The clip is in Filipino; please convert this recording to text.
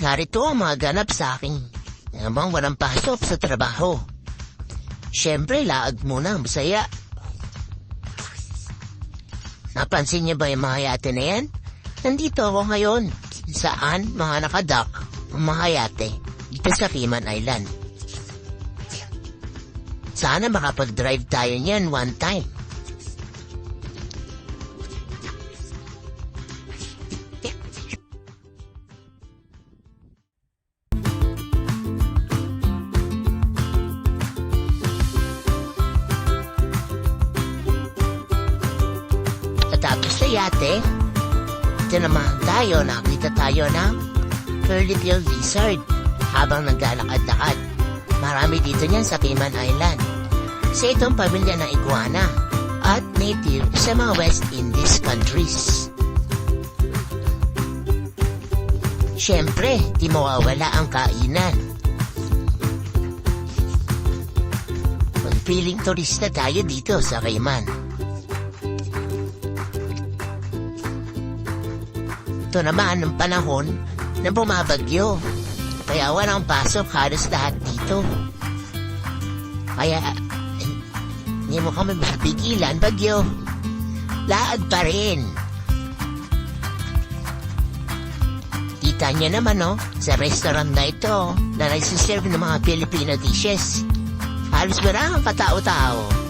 narito ang mga ganap sa aking namang walang pasok sa trabaho. Siyempre, laag muna ang masaya. Napansin niyo ba yung mga yate na yan? Nandito ako ngayon. Saan mga nakadak mga yate dito sa Cayman Island. Sana makapag-drive tayo niyan one time. Sa yate, ito naman tayo, nakita tayo ng curly-tailed lizard habang naglalakad-lakad. Marami dito niyan sa Cayman Island. Sa itong pamilya ng iguana at native sa mga West Indies countries. Siyempre, di mawawala ang kainan. Feeling turista tayo dito sa Cayman. Ito naman ang panahon na bumabagyo. Kaya walang pasok halos lahat dito. Kaya hindi mo kami mapigilan, bagyo. Laad pa rin. Kita niyo naman, no? Sa restaurant na ito, na nagsiserve ng mga Filipino dishes. Halos wala ang katao-tao.